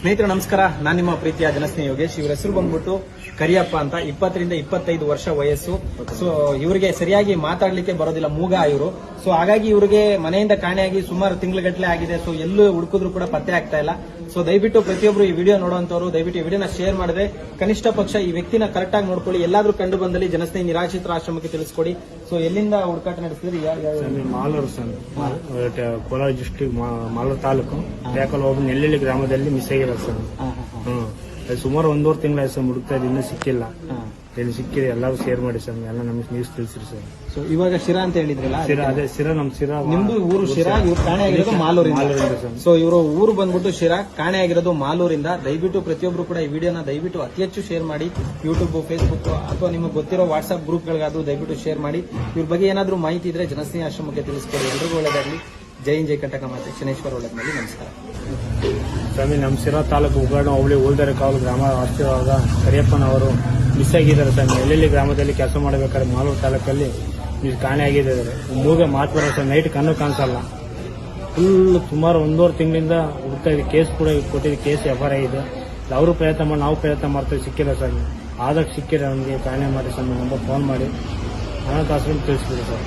ಸ್ನೇಹಿತರೆ ನಮಸ್ಕಾರ. ನಾನು ನಿಮ್ಮ ಪ್ರೀತಿಯ ಜನಸ್ನೇಹ ಯೋಗೇಶ್. ಇವ್ರ ಹೆಸರು ಬಂದ್ಬಿಟ್ಟು ಕರಿಯಪ್ಪ ಅಂತ. ಇಪ್ಪತ್ತರಿಂದ ಇಪ್ಪತ್ತೈದು ವರ್ಷ ವಯಸ್ಸು. ಸೊ ಇವರಿಗೆ ಸರಿಯಾಗಿ ಮಾತಾಡ್ಲಿಕ್ಕೆ ಬರೋದಿಲ್ಲ ಮೂಗ ಇವರು. ಸೊ ಹಾಗಾಗಿ ಇವರಿಗೆ ಮನೆಯಿಂದ ಕಾಣೆಯಾಗಿ ಸುಮಾರು ತಿಂಗಳುಗಟ್ಟಲೆ ಆಗಿದೆ. ಸೊ ಎಲ್ಲೂ ಹುಡುಕಿದ್ರು ಕೂಡ ಪತ್ತೆ ಆಗ್ತಾ ಇಲ್ಲ. ಸೊ ದಯವಿಟ್ಟು ಪ್ರತಿಯೊಬ್ರು ಈ ವಿಡಿಯೋ ನೋಡುವಂತವರು ದಯವಿಟ್ಟು ಈ ವಿಡಿಯೋನ ಶೇರ್ ಮಾಡಿದ್ರೆ ಕನಿಷ್ಠ ಪಕ್ಷ ಈ ವ್ಯಕ್ತಿನ ಕರೆಕ್ಟ್ ಆಗಿ ನೋಡ್ಕೊಳ್ಳಿ. ಎಲ್ಲಾದ್ರೂ ಕಂಡು ಬಂದಲ್ಲಿ ಜನಸ್ನೇಹಿ ನಿರಾಶ್ರಿತರ ಆಶ್ರಮಕ್ಕೆ ತಿಳಿಸ್ಕೊಡಿ. ಸೊ ಎಲ್ಲಿಂದ ಹುಡುಕಾಟ ನಡೆಸಿದ್ರಿ? ಮಾಲೂರು ಸರ್. ಕೋಲಾರ ಡಿಸ್ಟಿಕ್ ಮಾಲೂರು ತಾಲೂಕು. ಗ್ರಾಮದಲ್ಲಿ ಮಿಸ್ ಸರ್. ಹ್ಮ್. ಅದು ಸುಮಾರು ಒಂದೂವರೆ ತಿಂಗಳ ಸರ್ ಹುಡುಕ್ತಾ ಇದ್ದು ಇನ್ನೂ ಸಿಕ್ಕಿಲ್ಲ. ಏನು ಎಲ್ಲಿ ಸಿಕ್ಕಿದೆ ಎಲ್ಲರೂ ಶೇರ್ ಮಾಡಿ ಸರ್ ಎಲ್ಲ ನಮಗೆ ನ್ಯೂಸ್ ತಿಳಿಸಿರಿ ಸರ್. ಸೊ ಇವಾಗ ಶಿರಾ ಅಂತ ಹೇಳಿದ್ರಲ್ಲ ಶಿರಾ ಅದೇ ಶಿರಾ ನಿಮ್ದು ಊರು ಶಿರಾ ಇವ್ರು ಕಾಣೆ ಆಗಿರೋದು ಮಾಲೂರಿಂದ. ಸೊ ಇವರು ಊರು ಬಂದ್ಬಿಟ್ಟು ಶಿರಾ ಕಾಣೆ ಆಗಿರೋದು ಮಾಲೂರಿಂದ. ದಯವಿಟ್ಟು ಪ್ರತಿಯೊಬ್ರು ಕೂಡ ಈ ವಿಡಿಯೋನ ದಯವಿಟ್ಟು ಅತಿ ಹೆಚ್ಚು ಶೇರ್ ಮಾಡಿ. ಯೂಟ್ಯೂಬ್ ಫೇಸ್ಬುಕ್ ಅಥವಾ ನಿಮಗೆ ಗೊತ್ತಿರೋ ವಾಟ್ಸ್ಆಪ್ ಗ್ರೂಪ್ಗಳಿಗಾದ್ರೂ ದಯವಿಟ್ಟು ಶೇರ್ ಮಾಡಿ. ಇವ್ರ ಬಗ್ಗೆ ಏನಾದ್ರೂ ಮಾಹಿತಿ ಇದ್ರೆ ಜನಸ್ನೇಹಿ ಆಶ್ರಮಕ್ಕೆ ತಿಳಿಸ್ಕೊಡಿ. ಎಲ್ರಿಗೂ ಒಳ್ಳೇದಾಗ್ಲಿ. ಜೈ ಹಿಂದ್ ಜೈ ಕಟಕ ಮಾತೆ ಶನೇಶ್ವರ ಒಳಗಿನಲ್ಲಿ ನಮಸ್ಕಾರ. ಸ್ವಾಮಿ ನಮ್ಮ ಸಿರಾ ತಾಲೂಕು ಉಗ್ರಾಣ ಹೋಬಳಿ ಉಳ್ದರೆ ಕಾವಲು ಗ್ರಾಮ ವಾಸಿಸುವಾಗ ಕರಿಯಪ್ಪನವರು ಮಿಸ್ ಆಗಿದ್ದಾರೆ ಸ್ವಾಮಿ. ಎಲ್ಲೆಲ್ಲಿ ಗ್ರಾಮದಲ್ಲಿ ಕೆಲಸ ಮಾಡಬೇಕಾದ್ರೆ ಮಾಲೂರು ತಾಲೂಕಲ್ಲಿ ಮಿಸ್ ಕಾಣೆ ಆಗಿದ್ದಾರೆ. ಮೂಗೆ ಮಾತು ಬರೋ ಸರ್ ನೈಟ್ ಕಣ್ಣು ಕಾಣಿಸಲ್ಲ. ಫುಲ್ ಸುಮಾರು ಒಂದೂವರೆ ತಿಂಗಳಿಂದ ಹುಡುಕ್ತಾ ಇದೆ. ಕೇಸ್ ಕೂಡ ಕೊಟ್ಟಿದ್ದು ಕೇಸ್ ಎಫ್ ಆರ್ ಐ ಇದೆ. ಅವರು ಪ್ರಯತ್ನ ಮಾಡಿ ನಾವು ಪ್ರಯತ್ನ ಮಾಡ್ತೀವಿ. ಸಿಕ್ಕಿಲ್ಲ ಸರ್ ಆದಷ್ಟು ಸಿಕ್ಕಿಲ್ಲ ನಮಗೆ ಕಾಣೆ ಮಾಡಿ ಸರ್ ನಂಬರ್ ಫೋನ್ ಮಾಡಿ. ಹಣಕಾಸು ತಿಳಿಸ್ಬಿಡಿ ಸರ್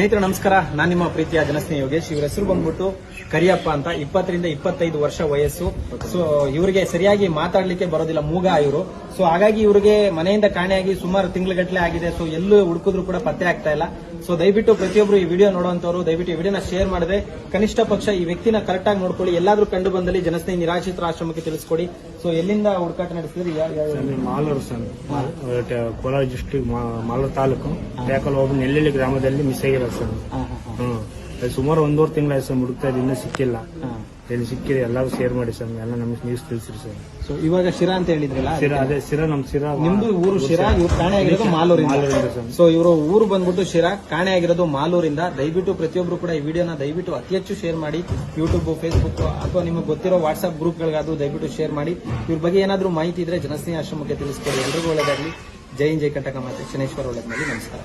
ಸ್ನೇಹಿತರೆ ನಮಸ್ಕಾರ. ನಾನು ನಿಮ್ಮ ಪ್ರೀತಿಯ ಜನಸ್ನೇಹಿ ಯೋಗೇಶ್. ಇವ್ರ ಹೆಸರು ಬಂದ್ಬಿಟ್ಟು ಕರಿಯಪ್ಪ ಅಂತ ಇಪ್ಪತ್ತರಿಂದ ಇಪ್ಪತ್ತೈದು ವರ್ಷ ವಯಸ್ಸು. ಸೊ ಇವರಿಗೆ ಸರಿಯಾಗಿ ಮಾತಾಡ್ಲಿಕ್ಕೆ ಬರೋದಿಲ್ಲ ಮೂಗ ಇವರು. ಸೊ ಹಾಗಾಗಿ ಇವರಿಗೆ ಮನೆಯಿಂದ ಕಾಣೆಯಾಗಿ ಸುಮಾರು ತಿಂಗಳುಗಟ್ಟಲೆ ಆಗಿದೆ. ಸೊ ಎಲ್ಲೂ ಹುಡುಕಿದ್ರು ಕೂಡ ಪತ್ತೆ ಆಗ್ತಾ ಇಲ್ಲ. ಸೊ ದಯವಿಟ್ಟು ಪ್ರತಿಯೊಬ್ರು ಈ ವಿಡಿಯೋ ನೋಡುವಂತವರು ದಯವಿಟ್ಟು ಈ ವಿಡಿಯೋನ ಶೇರ್ ಮಾಡಿದ್ರೆ ಕನಿಷ್ಠ ಪಕ್ಷ ಈ ವ್ಯಕ್ತಿನ ಕರೆಕ್ಟ್ ಆಗಿ ನೋಡ್ಕೊಳ್ಳಿ. ಎಲ್ಲಾದ್ರೂ ಕಂಡು ಬಂದಲ್ಲಿ ಜನಸ್ನೇಹಿ ನಿರಾಶ್ರಿತರ ಆಶ್ರಮಕ್ಕೆ ತಿಳಿಸ್ಕೊಡಿ. ಸೊ ಎಲ್ಲಿಂದ ಹುಡುಕಾಟ ನಡೆಸಿದ್ರಿ? ಮಾಲೂರು ಸರ್. ಕೋಲಾರ ಡಿಸ್ಟಿಕ್ ಮಾಲೂರು ತಾಲೂಕು. ಯಾಕಲ್ ಹೋಗಿ ನೆಲ್ಲೆಳ್ಳಿ ಗ್ರಾಮದಲ್ಲಿ ಮಿಸ್ ಆಗಿರೋದು. ಹ್ಮ್. ಅದು ಸುಮಾರು ಒಂದೂವರೆ ತಿಂಗಳ ಸರ್ ಹುಡುಕ್ತಾ ಇದ್ದು ಇನ್ನೂ ಸಿಕ್ಕಿಲ್ಲ. ಎಲ್ಲಿ ಸಿಕ್ಕಿದೆ ಎಲ್ಲರೂ ಶೇರ್ ಮಾಡಿ ಸರ್ ಎಲ್ಲ ನಮಗೆ ನ್ಯೂಸ್ ತಿಳಿಸಿರಿ ಸರ್ ಸೊ ಇವಾಗ ಶಿರಾ ಅಂತ ಹೇಳಿದ್ರಲ್ಲ ಶಿರಾ ಅದೇ ಶಿರಾ ನಮ್ ಶಿರಾ. ನಿಮ್ದು ಊರು ಶಿರಾ ಇವ್ರು ಕಾಣೆ ಆಗಿರೋದು ಮಾಲೂರಿಂದ. ಸೊ ಇವರು ಊರು ಬಂದ್ಬಿಟ್ಟು ಶಿರಾ ಕಾಣೆ ಆಗಿರೋದು ಮಾಲೂರಿಂದ. ದಯವಿಟ್ಟು ಪ್ರತಿಯೊಬ್ರು ಕೂಡ ಈ ವಿಡಿಯೋನ ದಯವಿಟ್ಟು ಅತಿ ಹೆಚ್ಚು ಶೇರ್ ಮಾಡಿ. ಯೂಟ್ಯೂಬ್ ಫೇಸ್ಬುಕ್ ಅಥವಾ ನಿಮಗೆ ಗೊತ್ತಿರೋ ವಾಟ್ಸ್ಆಪ್ ಗ್ರೂಪ್ಗಳಿಗಾದ್ರೂ ದಯವಿಟ್ಟು ಶೇರ್ ಮಾಡಿ. ಇವ್ರ ಬಗ್ಗೆ ಏನಾದ್ರೂ ಮಾಹಿತಿ ಇದ್ರೆ ಜನಸ್ನೇಹಿ ಆಶ್ರಮಕ್ಕೆ ತಿಳಿಸ್ಕೊಡಿ ಎಲ್ರಿಗೂ ಒಳ್ಳೇದಾಗ್ಲಿ. ಜೈ ಹಿಂದ್, ಜೈ ಕಟಕ ಮಾತೆ, ಶನೇಶ್ವರ ಒಳಗಿನಲ್ಲಿ ನಮಸ್ಕಾರ.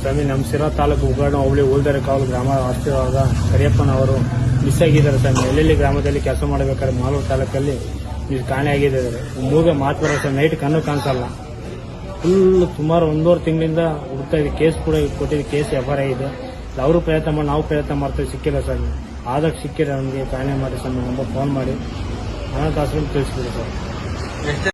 ಸ್ವಾಮಿ ನಮ್ಮ ಸಿರಾ ತಾಲೂಕು ಉಗ್ರಾಣ ಹೋಬಳಿ ಹೋಲ್ದರೆ ಕಾವಲು ಗ್ರಾಮ ವಾಸಿಸುವಾಗ ಕರಿಯಪ್ಪನವರು ಮಿಸ್ ಆಗಿದ್ದಾರೆ ಸ್ವಾಮಿ. ಎಲ್ಲೆಲ್ಲಿ ಗ್ರಾಮದಲ್ಲಿ ಕೆಲಸ ಮಾಡಬೇಕಾದ್ರೆ ಮಾಲೂರು ತಾಲೂಕಲ್ಲಿ ನೀವು ಕಾಣೆ ಆಗಿದ್ದಾರೆ ಮೂಗೆ ಮಾತು ನೈಟ್ ಕಣ್ಣು ಕಾಣಿಸಲ್ಲ. ಫುಲ್ ಸುಮಾರು ಒಂದೂವರೆ ತಿಂಗಳಿಂದ ಹುಡುಕ್ತಾ ಇದೆ. ಕೇಸ್ ಕೂಡ ಕೊಟ್ಟಿದ್ದು ಕೇಸ್ ಎಫ್ ಆರ್ ಐ ಇದೆ. ಅವರು ಪ್ರಯತ್ನ ಮಾಡಿ, ನಾವು ಪ್ರಯತ್ನ ಮಾಡ್ತೀವಿ, ಸಿಕ್ಕಿಲ್ಲ ಸರ್ ಆದಾಗ ಸಿಕ್ಕಿಲ್ಲ ನಮಗೆ ಕಾಣೆ ಮಾಡಿ ಸರ್ ನಂಬರ್ ಫೋನ್ ಮಾಡಿ. ಹಣಕಾಸು ತಿಳಿಸ್ಬಿಡಿ ಸರ್